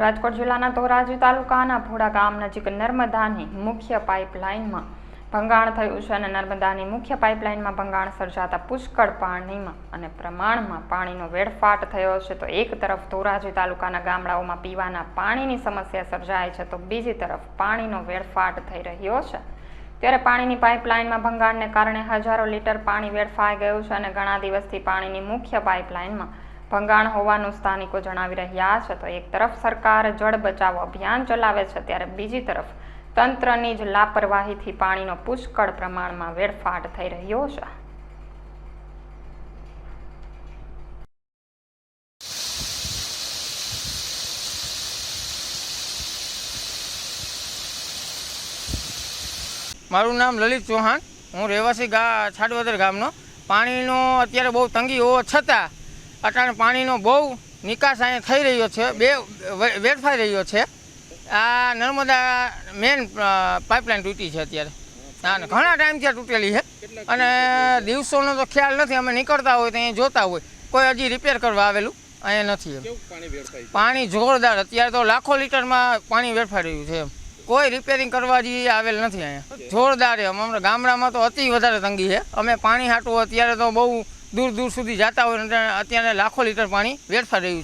રાજકોટ જિલ્લાના ધોરાજી તાલુકાના ભોડા ગામ નજીક નર્મદાની મુખ્ય પાઇપલાઇનમાં ભંગાણ થયું છે અને નર્મદાની મુખ્ય પાઇપલાઇનમાં ભંગાણ સર્જાતા પુષ્કળ પાણીમાં અને પ્રમાણમાં પાણીનો વેડફાટ થયો છે. તો એક તરફ ધોરાજી તાલુકાના ગામડાઓમાં પીવાના પાણીની સમસ્યા સર્જાય છે, તો બીજી તરફ પાણીનો વેડફાટ થઈ રહ્યો છે. ત્યારે પાણીની પાઇપલાઇનમાં ભંગાણને કારણે હજારો લીટર પાણી વેડફાઈ ગયું છે અને ઘણા દિવસથી પાણીની મુખ્ય પાઇપલાઇનમાં ભંગાણ હોવાનું સ્થાનિકો જણાવી રહ્યા છે. તો એક તરફ સરકાર જળ બચાવો અભિયાન ચલાવે છે, ત્યારે બીજી તરફ તંત્રની જ લાપરવાહીથી પાણીનો પુષ્કળ પ્રમાણમાં વેડફાટ થઈ રહ્યો છે. મારું નામ લલિત ચૌહાણ. હું રહેવાસી ગા છાડવદર ગામનો. પાણીનો અત્યારે બહુ તંગી હોવા છતાં અટાણે પાણીનો બહુ નિકાસ અહીંયા થઈ રહ્યો છે બે વેડફાઈ રહ્યો છે. આ નર્મદા મેન પાઇપલાઇન તૂટી છે અત્યારે. હા ને ઘણા ટાઈમથી ત્યાં તૂટેલી છે. અને દિવસોનો તો ખ્યાલ નથી અમે નીકળતા હોય તો અહીંયા જોતા હોય. કોઈ હજી રિપેર કરવા આવેલું? અહીંયા નથી એમ. પાણી જોરદાર અત્યારે તો લાખો લીટરમાં પાણી વેડફાઈ રહ્યું છે એમ. કોઈ રિપેરિંગ કરવા જે આવેલ નથી અહીંયા. જોરદાર એમ. અમારા ગામડામાં તો અતિ વધારે તંગી છે. અમે પાણી હાટું અત્યારે તો બહુ દૂર દૂર સુધી જતા હોય અને અત્યારે લાખો લીટર પાણી વેડફાઈ રહ્યું